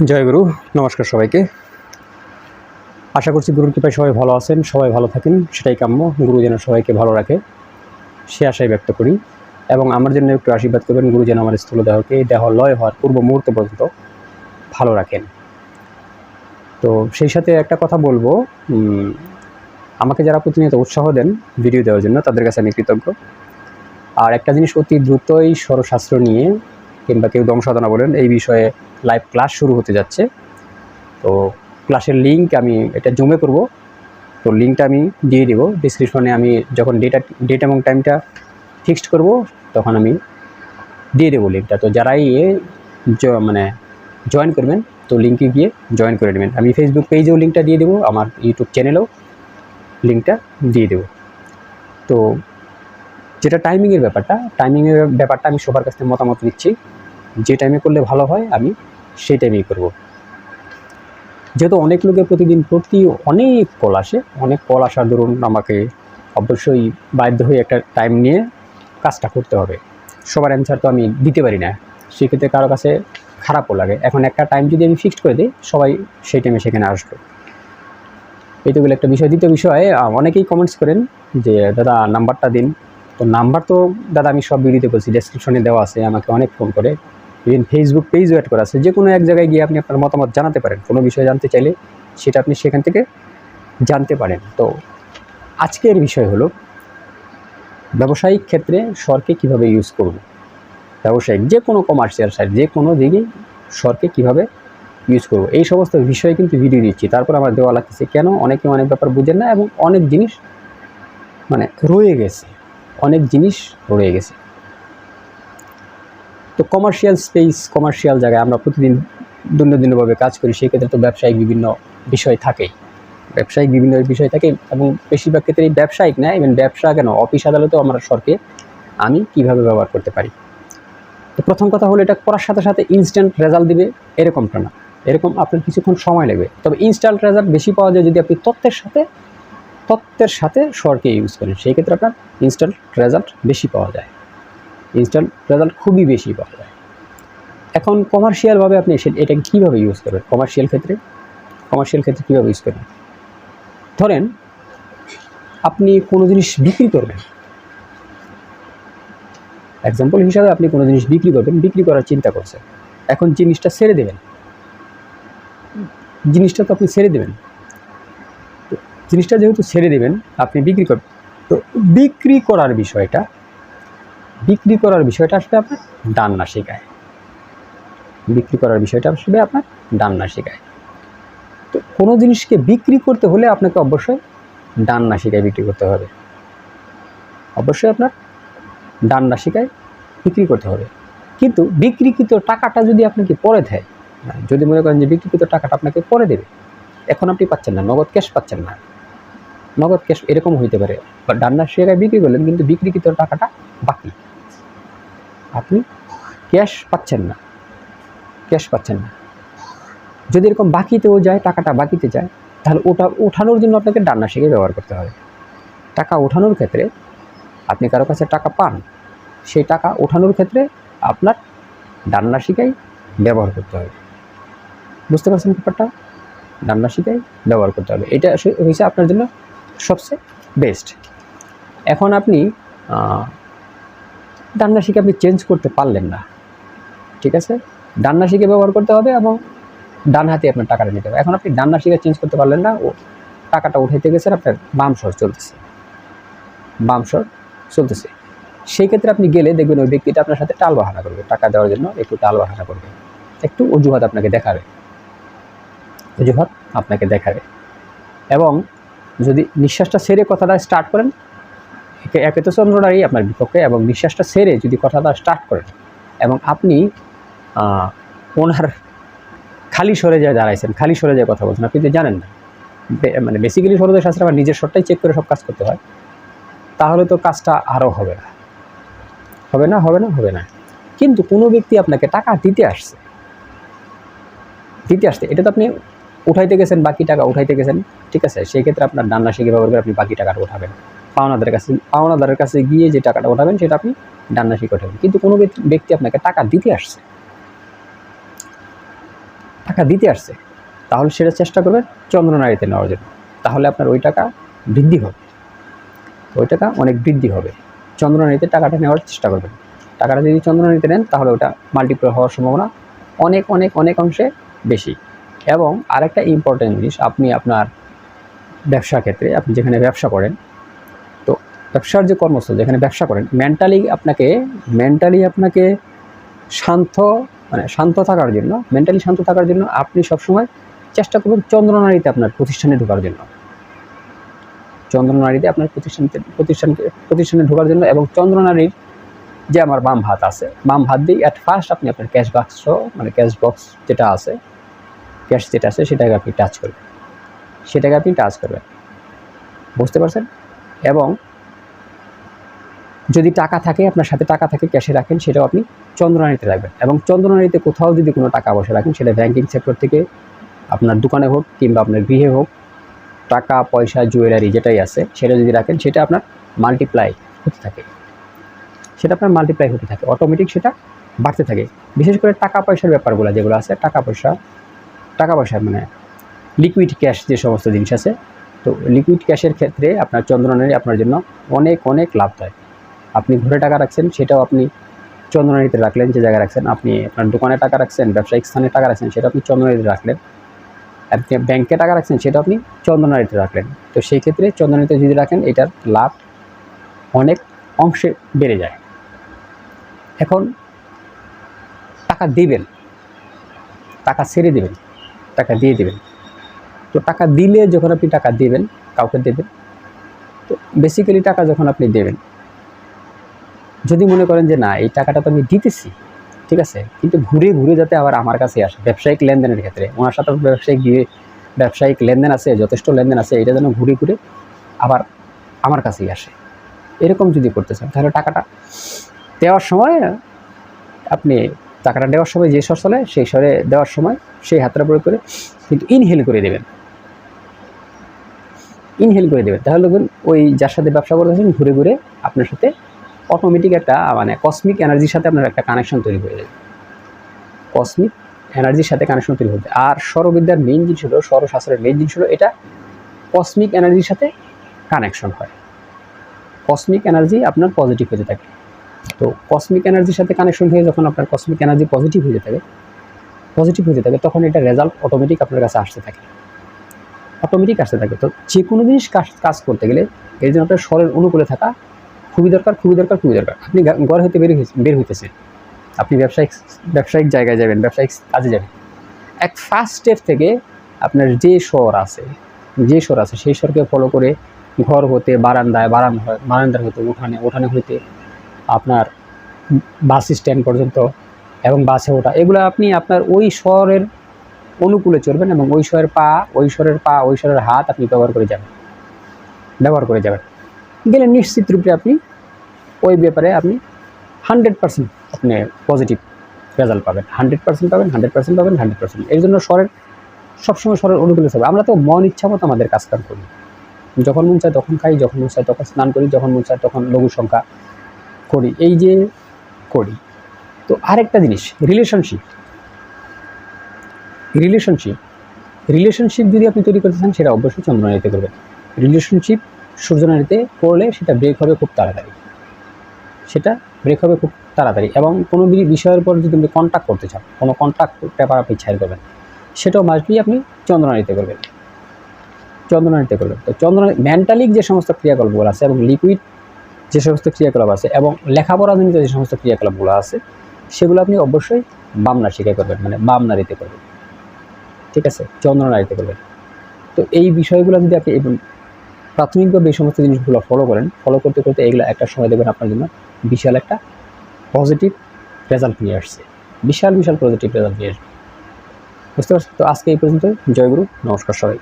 জয় গুরু, নমস্কার সবাইকে। আশা করছি গুরুর কৃপায় সবাই ভালো আছেন, সবাই ভালো থাকেন, সেটাই কাম্য। গুরু যেন সবাইকে ভালো রাখে, সে আশাই ব্যক্ত করি। এবং আমার জন্য একটু আশীর্বাদ করবেন, গুরু যেন আমার স্থূল দেহকে দেহ লয় হওয়ার পূর্ব মুহূর্ত পর্যন্ত ভালো রাখেন। তো সেই সাথে একটা কথা বলব আমাকে যারা প্রতিনিয়ত উৎসাহ দেন ভিডিও দেওয়ার জন্য, তাদের কাছে আমি কৃতজ্ঞ। আর একটা জিনিস অতি দ্রুতই স্বরশাস্ত্র নিয়ে কিংবা কেউ দমসাধনা বলেন, এই বিষয়ে লাইভ ক্লাস শুরু হতে যাচ্ছে। তো ক্লাসের লিঙ্ক আমি এটা জুমে করব। তো লিঙ্কটা আমি দিয়ে দেবো। ডিসক্রিপশনে আমি যখন ডেটা ডেট এবং টাইমটা ফিক্সড করব, তখন আমি দিয়ে দেবো লিঙ্কটা তো যারাই এ মানে জয়েন করবেন, তো লিঙ্কে গিয়ে জয়েন করে নেবেন। আমি ফেসবুক পেজেও লিঙ্কটা দিয়ে দেবো, আমার ইউটিউব চ্যানেলেও লিঙ্কটা দিয়ে দেবো। তো যেটা টাইমিংয়ের ব্যাপারটা টাইমিংয়ের ব্যাপারটা আমি সবার কাছ থেকে মতামত নিচ্ছি। যে টাইমে করলে ভালো হয়, আমি সেই টাইমেই করব। যেহেতু অনেক লোকের প্রতিদিন প্রতি অনেক কল আসে, অনেক কল আসার দরুন আমাকে অবশ্যই বাধ্য হয়ে একটা টাইম নিয়ে কাজটা করতে হবে। সবার অ্যান্সার তো আমি দিতে পারি না। সেক্ষেত্রে কারও কাছে খারাপও লাগে। এখন একটা টাইম যদি আমি ফিক্সড করে দিই, সবাই সেই টাইমে সেখানে আসবে। এইটুকুলো একটা বিষয়। দ্বিতীয় বিষয় অনেকেই কমেন্টস করেন যে, দাদা নাম্বারটা দিন। তো নাম্বার তো, দাদা, আমি সব ভিডিওতে বলছি ডেসক্রিপশনে দেওয়া আছে, আমাকে অনেক ফোন করে। ইভেন ফেসবুক পেজও অ্যাড করা আছে যে কোনো এক জায়গায় গিয়ে আপনি আপনার মতামত জানাতে পারেন। কোনো বিষয় জানতে চাইলে সেটা আপনি সেখান থেকে জানতে পারেন। তো আজকের বিষয় হলো, ব্যবসায়িক ক্ষেত্রে স্বরকে কীভাবে ইউজ করব? ব্যবসায়িক যে কোনো কমার্শিয়াল সাইট যে কোনো দিকে স্বরকে কীভাবে ইউজ করব? এই সমস্ত বিষয়ে কিন্তু ভিডিও দিচ্ছি। তারপর আমার দেওয়া লাগতেছে, কেন অনেকে অনেক ব্যাপার বুঝেন না, এবং অনেক জিনিস মানে রয়ে গেছে। অনেক জিনিস রয়ে গেছে। তো কমার্শিয়াল স্পেস কমার্শিয়াল জায়গায় আমরা প্রতিদিন দৈনন্দিনভাবে কাজ করি, সেই ক্ষেত্রে তো ব্যবসায়িক বিভিন্ন বিষয় থাকেই। ব্যবসায়িক বিভিন্ন বিষয় থাকে এবং বেশিরভাগ ক্ষেত্রে এই ব্যবসায়িক না ইভেন ব্যবসা কেন? অফিস আদালতেও আমরা সরকে আমি কীভাবে ব্যবহার করতে পারি? তো প্রথম কথা হলো এটা করার সাথে সাথে ইনস্ট্যান্ট রেজাল্ট দিবে, এরকমটা না। এরকম আপনার কিছুক্ষণ সময় লাগবে। তবে ইনস্ট্যান্ট রেজাল্ট বেশি পাওয়া যায় যদি আপনি তথ্যের সাথে তথ্যের সাথে স্বরকে ইউজ করেন। সেই ক্ষেত্রে আপনার ইনস্ট্যান্ট রেজাল্ট বেশি পাওয়া যায়। ইনস্ট্যান্ট রেজাল্ট খুবই বেশি পাওয়া যায়। এখন কমার্শিয়ালভাবে আপনি এটা কীভাবে ইউজ করবেন? কমার্শিয়াল ক্ষেত্রে? কমার্শিয়াল ক্ষেত্রে কীভাবে ইউজ করবেন? ধরেন, আপনি কোনো জিনিস বিক্রি করবেন। এক্সাম্পল হিসাবে আপনি কোনো জিনিস বিক্রি করবেন, বিক্রি করার চিন্তা করছেন। এখন জিনিসটা ছেড়ে দেবেন। জিনিসটা তো আপনি ছেড়ে দেবেন। জিনিসটা যেহেতু ছেড়ে দেবেন, আপনি বিক্রি করবেন তো বিক্রি করার বিষয়টা, বিক্রি করার বিষয়টা আসবে আপনার ডান্না শেখায়। বিক্রি করার বিষয়টা আসবে আপনার ডান্না শেখায়। তো কোনো জিনিসকে বিক্রি করতে হলে আপনাকে অবশ্যই ডান্না শিকায় বিক্রি করতে হবে। অবশ্যই আপনার ডান্না শিকায় বিক্রি করতে হবে। কিন্তু বিক্রিকৃত টাকাটা যদি আপনাকে পরে দেয়, যদি মনে করেন যে বিক্রিকৃত টাকাটা আপনাকে পরে দেবে, এখন আপনি পাচ্ছেন না, নগদ ক্যাশ পাচ্ছেন না। নগদ ক্যাশ এরকম হইতে পারে। বা ডান্নার শেয়ারে বিক্রি করলেন, কিন্তু বিক্রিকৃত টাকাটা বাকি। আপনি ক্যাশ পাচ্ছেন না। ক্যাশ পাচ্ছেন না। যদি এরকম বাকিতেও যায়, টাকাটা বাকিতে যায়, তাহলে ওটা ওঠানোর জন্য আপনাকে ডান্না শিখে ব্যবহার করতে হবে। টাকা ওঠানোর ক্ষেত্রে আপনি কারও কাছে টাকা পান, সেই টাকা ওঠানোর ক্ষেত্রে আপনার ডান্না শিকাই ব্যবহার করতে হবে। বুঝতে পারছেন ব্যাপারটা? ডান্না শিকাই ব্যবহার করতে হবে। এটা হয়েছে আপনার জন্য সবচেয়ে বেস্ট এখন আপনি আহ, ডান্না শিখে আপনি চেঞ্জ করতে পারলেন না। ঠিক আছে? ডান্না শিখে ব্যবহার করতে হবে এবং ডান হাতে আপনার টাকাটা নিতে হবে। এখন আপনি ডান্না শিখে চেঞ্জ করতে পারলেন না ও টাকাটা উঠাইতে গেছে আপনার বাম স্বর চলতেছে। বাম স্বর চলতেছে। সেই ক্ষেত্রে আপনি গেলে দেখবেন ওই ব্যক্তিটা আপনার সাথে টাল বাহানা করবে। টাকা দেওয়ার জন্য একটু টাল বাহানা করবে। একটু অজুহাত আপনাকে দেখাবে। অজুহাত আপনাকে দেখাবে। এবং যদি নিঃশ্বাসটা সেরে কথাটা স্টার্ট করেন, একে তো চন্দ্রনারী আপনার বিপক্ষে এবং নিঃশ্বাসটা সেরে যদি কথাটা স্টার্ট করেন এবং আপনি ওনার খালি সরে যায় দাঁড়াইছেন, খালি সরে যায় কথা বলছেন, আপনি তো জানেন না। মানে বেসিক্যালি সরোদয় শাস্ত্রে আমার নিজের শটটাই চেক করে সব কাজ করতে হয়। তাহলে তো কাজটা আরও হবে না। হবে না হবে না হবে না। কিন্তু কোনো ব্যক্তি আপনাকে টাকা দিতে আসছে। দিতে আসছে, এটা তো আপনি উঠাইতে গেছেন, বাকি টাকা উঠাইতে গেছেন, ঠিক আছে? সেই ক্ষেত্রে আপনার ডান্না শিখে ব্যবহার করে আপনি বাকি টাকাটা উঠাবেন। পাওনাদারের কাছে পাওনাদারের কাছে গিয়ে যে টাকাটা উঠাবেন, সেটা আপনি ডান্না শিখে উঠাবেন। কিন্তু কোনো ব্যক্তি- ব্যক্তি আপনাকে টাকা দিতে আসছে। টাকা দিতে আসছে। তাহলে সেটা চেষ্টা করবেন চন্দ্রনারীতে নেওয়ার জন্য। তাহলে আপনার ওই টাকা বৃদ্ধি হবে। ওই টাকা অনেক বৃদ্ধি হবে। চন্দ্রনারীতে টাকাটা নেওয়ার চেষ্টা করবেন। টাকাটা যদি চন্দ্রনারীতে নেন, তাহলে ওটা মাল্টিপ্লাই হওয়ার সম্ভাবনা অনেক অনেক অনেক অংশে বেশি। এবং আরেকটা ইম্পর্টেন্ট জিনিস, আপনি আপনার ব্যবসা ক্ষেত্রে আপনি যেখানে ব্যবসা করেন, তো ব্যবসার যে কর্মস্থল, যেখানে ব্যবসা করেন মেন্টালি আপনাকে মেন্টালি আপনাকে শান্ত মানে শান্ত থাকার জন্য মেন্টালি শান্ত থাকার জন্য আপনি সবসময় চেষ্টা করবেন চন্দ্রনারীতে আপনার প্রতিষ্ঠানে ঢোকার জন্য। চন্দ্রনারীতে আপনার প্রতিষ্ঠানতে প্রতিষ্ঠানকে, প্রতিষ্ঠানে ঢোকার জন্য এবং চন্দ্রনারীর যে আমার বাম হাত আছে, বাম হাত দিয়ে অ্যাট ফার্স্ট আপনি আপনার ক্যাশ বাক্স মানে ক্যাশ বক্স যেটা আছে ক্যাশ যেটা আছে, সেটাকে আপনি টাচ করবেন। সেটাকে আপনি টাচ করবেন। বুঝতে পারছেন? এবং যদি টাকা থাকে, আপনার সাথে টাকা থাকে ক্যাশে রাখেন, সেটাও আপনি চন্দ্রনারীতে রাখবেন। এবং চন্দ্রনারীতে কোথাও যদি কোনো টাকা পয়সা রাখেন, সেটা ব্যাংকিং সেক্টর থেকে, আপনার দোকানে হোক কিংবা আপনার গৃহে হোক, টাকা, পয়সা জুয়েলারি যেটাই আছে, সেটা যদি রাখেন, সেটা আপনার মাল্টিপ্লাই হতে থাকে। সেটা আপনার মাল্টিপ্লাই হতে থাকে। অটোমেটিক সেটা বাড়তে থাকে। বিশেষ করে টাকা পয়সার ব্যাপারগুলো যেগুলো আছে, টাকা পয়সা টাকা পয়সা মানে লিকুইড ক্যাশ যে সমস্ত জিনিস আছে, তো লিকুইড ক্যাশের ক্ষেত্রে আপনার চন্দ্রনারী আপনার জন্য অনেক অনেক লাভ দেয়। আপনি ঘরে টাকা রাখছেন, সেটাও আপনি চন্দ্রনারীতে রাখলেন, যে জায়গায় রাখছেন, আপনি আপনার দোকানে টাকা রাখছেন, ব্যবসায়িক স্থানে টাকা রাখছেন, সেটা আপনি চন্দ্রনারীতে রাখলেন। আপনি ব্যাংকে টাকা রাখছেন, সেটা আপনি চন্দ্রনারীতে রাখলেন। তো সেই ক্ষেত্রে চন্দ্রনারীতে যদি রাখেন, এটার লাভ অনেক অংশে বেড়ে যায়। এখন টাকা দিবেন, টাকা ছেড়ে দেবেন টাকা দিয়ে দেবেন। তো টাকা দিলে যখন আপনি টাকা দেবেন, কাউকে দেবেন, তো বেসিক্যালি টাকা যখন আপনি দেবেন, যদি মনে করেন যে না, এই টাকাটা তো আমি দিতেছি, ঠিক আছে, কিন্তু ঘুরে ঘুরে যাতে আবার আমার কাছে আসে, ব্যবসায়িক লেনদেনের ক্ষেত্রে, ওনার সাথে ব্যবসায়িক দিয়ে ব্যবসায়িক লেনদেন আছে, যথেষ্ট লেনদেন আছে, এটা যেন ঘুরে ঘুরে আবার আমার কাছেই আসে। এরকম যদি করতে চান, তাহলে টাকাটা দেওয়ার সময় আপনি টাকাটা দেওয়ার সময় যে স্বর চলে সেই স্বরে দেওয়ার সময় সেই হাতটা প্রয়োগ করে কিন্তু ইনহেল করে দেবেন। ইনহেল করে দেবেন। তাহলে দেখবেন ওই যার সাথে ব্যবসা করতেছেন ঘুরে ঘুরে আপনার সাথে অটোমেটিক একটা মানে কসমিক এনার্জির সাথে আপনার একটা কানেকশন তৈরি হয়ে যাবে। কসমিক এনার্জির সাথে কানেকশন তৈরি হতে আর স্বরবিদ্যার মেইন জিনিস হলো, স্বরশাস্ত্রের মেইন জিনিস হলো, এটা কসমিক এনার্জির সাথে কানেকশন হয়। কসমিক এনার্জি আপনার পজিটিভ হতে থাকে। তো কসমিক এনার্জির সাথে কানেকশন হয়ে যখন আপনার কসমিক এনার্জি পজিটিভ হয়ে থাকে পজিটিভ হয়ে থাকে তখন এটা রেজাল্ট অটোমেটিক আপনার কাছে আসতে থাকে। অটোমেটিক আসতে থাকে। তো যে কোনো জিনিস কাজ কাজ করতে গেলে এর জন্য আপনার স্বরের অনুকূলে থাকা খুবই দরকার খুবই দরকার খুবই দরকার। আপনি ঘর হইতে বের বের হইতেছেন। আপনি ব্যবসায়িক ব্যবসায়িক জায়গায় যাবেন, ব্যবসায়িক কাজে যাবেন। এক ফার্স্ট স্টেপ থেকে আপনার যে স্বর আছে, যে স্বর আছে, সেই স্বরকে ফলো করে ঘর হতে, বারান্দায় বারান্দা বারান্দার হতে, উঠানে উঠানে হইতে আপনার বাস স্ট্যান্ড পর্যন্ত এবং বাসে ওঠা। এগুলো আপনি আপনার ওই স্বরের অনুকূলে চলবেন এবং ওই স্বরের পা, ওই স্বরের পা, ওই স্বরের হাত আপনি ব্যবহার করে যাবেন। ব্যবহার করে যাবেন। গেলে নিশ্চিত রূপে আপনি ওই ব্যাপারে আপনি হান্ড্রেড পার্সেন্ট আপনি পজিটিভ রেজাল্ট পাবেন। হান্ড্রেড পার্সেন্ট পাবেন হান্ড্রেড পার্সেন্ট পাবেন হান্ড্রেড পার্সেন্ট এর জন্য স্বরের সবসময় স্বরের অনুকূলে থাকবে আমরা তো মন, ইচ্ছা মতো আমাদের কাজ কাম করি। যখন মন চায় তখন খাই, যখন মন চায় তখন স্নান করি, যখন মন চায় তখন লঘু সংখ্যা। করি, এই যে করি। তো আরেকটা জিনিস রিলেশনশিপ রিলেশনশিপ রিলেশনশিপ যদি আপনি তৈরি করতে চান, সেটা অবশ্যই চন্দ্রনারীতে করবেন। রিলেশনশিপ সূর্যনারীতে করলে সেটা ব্রেক হবে খুব তাড়াতাড়ি। সেটা ব্রেক হবে খুব তাড়াতাড়ি এবং কোনো বিষয়ের পর যদি আপনি কন্ট্যাক্ট করতে চান, কোনো কন্ট্যাক্ট পেপার আপনি ছাই করবেন, সেটাও মাসবি আপনি চন্দ্রনারীতে করবেন। চন্দ্রনারীতে করবেন। তো চন্দ্রনারী মেন্টালিক যে সমস্ত ক্রিয়াকলাপগুলো আছে এবং লিকুইড যে সমস্ত ক্রিয়াকলাপ আছে এবং লেখাপড়াজনিত যে সমস্ত ক্রিয়াকলাপগুলো আছে, সেগুলো আপনি অবশ্যই বামনা নাসিকায় করবেন মানে বাম নারীতে করবেন। ঠিক আছে? চন্দ্রনারীতে করবেন। তো এই বিষয়গুলো যদি আপনি প্রাথমিকভাবে এই সমস্ত জিনিসগুলো ফলো করেন ফলো করতে করতে এগুলো একটা সময় দেবেন আপনার জন্য বিশাল একটা পজিটিভ রেজাল্ট নিয়ে আসছে। বিশাল বিশাল পজিটিভ রেজাল্ট নিয়ে আসবে। বুঝতে পারছেন? তো আজকে এই পর্যন্ত জয়গুরু নমস্কার সবাই